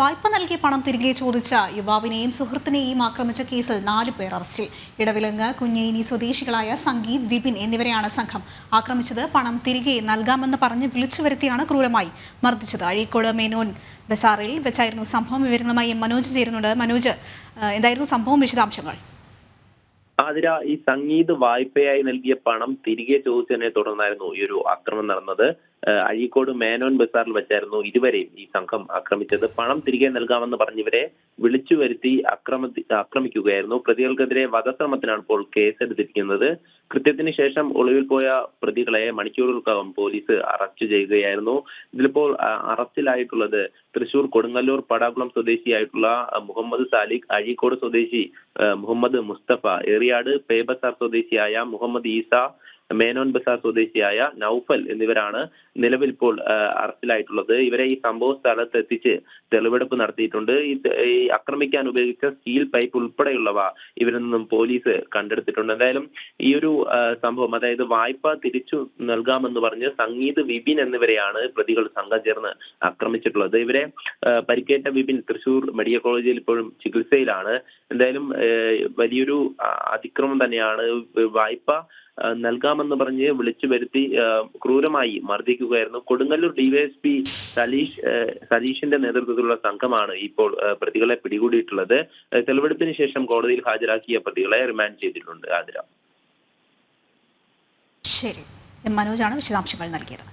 വായ്പ നൽകി പണം തിരികെ ചോദിച്ച യുവാവിനെയും സുഹൃത്തിനെയും ആക്രമിച്ച കേസിൽ നാലു പേർ അറസ്റ്റിൽ. ഇടവിലങ്ങ് കുഞ്ഞേനി സ്വദേശികളായ സംഗീത് വിപിൻ എന്നിവരെയാണ് സംഘം ആക്രമിച്ചത്. പണം തിരികെ നൽകാമെന്ന് പറഞ്ഞ് വിളിച്ചു വരുത്തിയാണ് ക്രൂരമായി മർദ്ദിച്ചത്. അഴീക്കോട് മേനോൻ ബസാറിൽ വെച്ചായിരുന്നു സംഭവം. വിവരങ്ങളുമായി മനോജ് ചേരുന്നുണ്ട്. മനോജ് എന്തായിരുന്നു സംഭവം? വിശദാംശങ്ങൾ. ആതിര ഈ സംഗീത് വായ്പയായി നൽകിയ പണം തിരികെ ചോദിച്ചതിനെ തുടർന്നായിരുന്നു ഈ ഒരു ആക്രമണം നടന്നത്. അഴീക്കോട് മേനോൻ ബസാറിൽ വെച്ചായിരുന്നു ഇരുവരെയും ഈ സംഘം ആക്രമിച്ചത്. പണം തിരികെ നൽകാമെന്ന് പറഞ്ഞിവരെ വിളിച്ചു വരുത്തി അക്രമ ആക്രമിക്കുകയായിരുന്നു. പ്രതികൾക്കെതിരെ വധശ്രമത്തിനാണ് ഇപ്പോൾ കേസെടുത്തിരിക്കുന്നത്. കൃത്യത്തിന് ശേഷം ഒളിവിൽ പോയ പ്രതികളെ മണിക്കൂറുകൾക്കകം പോലീസ് അറസ്റ്റ് ചെയ്യുകയായിരുന്നു. ഇതിലിപ്പോൾ അറസ്റ്റിലായിട്ടുള്ളത് തൃശൂർ കൊടുങ്ങല്ലൂർ പടാകുളം സ്വദേശിയായിട്ടുള്ള മുഹമ്മദ് സാലിഖ് അഴീക്കോട് സ്വദേശി മുഹമ്മദ് മുസ്തഫ ഏറിയാട് പേബസാർ സ്വദേശിയായ മുഹമ്മദ് ഈസ മേനോൻ ബസാർ സ്വദേശിയായ നൌഫൽ എന്നിവരാണ് നിലവിൽ ഇപ്പോൾ അറസ്റ്റിലായിട്ടുള്ളത്. ഇവരെ ഈ സംഭവ സ്ഥലത്ത് എത്തിച്ച് തെളിവെടുപ്പ് നടത്തിയിട്ടുണ്ട്. ഈ ആക്രമിക്കാൻ ഉപയോഗിച്ച സ്റ്റീൽ പൈപ്പ് ഉൾപ്പെടെയുള്ളവ ഇവരിൽ നിന്നും പോലീസ് കണ്ടെടുത്തിട്ടുണ്ട്. എന്തായാലും ഈ ഒരു സംഭവം അതായത് വായ്പ തിരിച്ചു നൽകാമെന്ന് പറഞ്ഞ് സംഗീത് വിപിൻ എന്നിവരെയാണ് പ്രതികൾ സംഘം ചേർന്ന് ആക്രമിച്ചിട്ടുള്ളത്. ഇവരെ പരിക്കേറ്റ വിപിൻ തൃശൂർ മെഡിക്കൽ കോളേജിൽ ഇപ്പോഴും ചികിത്സയിലാണ്. എന്തായാലും വലിയൊരു അതിക്രമം തന്നെയാണ്. വായ്പ നൽകാമെന്ന് പറഞ്ഞ് വിളിച്ചു വരുത്തി ക്രൂരമായി മർദ്ദിക്കുകയായിരുന്നു. കൊടുങ്ങല്ലൂർ ഡിവൈഎസ്പി സലീഷ് സലീഷിന്റെ നേതൃത്വത്തിലുള്ള സംഘമാണ് ഇപ്പോൾ പ്രതികളെ പിടികൂടിയിട്ടുള്ളത്. തെളിവെടുപ്പിന് ശേഷം കോടതിയിൽ ഹാജരാക്കിയ പ്രതികളെ റിമാൻഡ് ചെയ്തിട്ടുണ്ട് ആതിര. ശരി. മനോജാണ് വിശദാംശങ്ങൾ നൽകിയത്.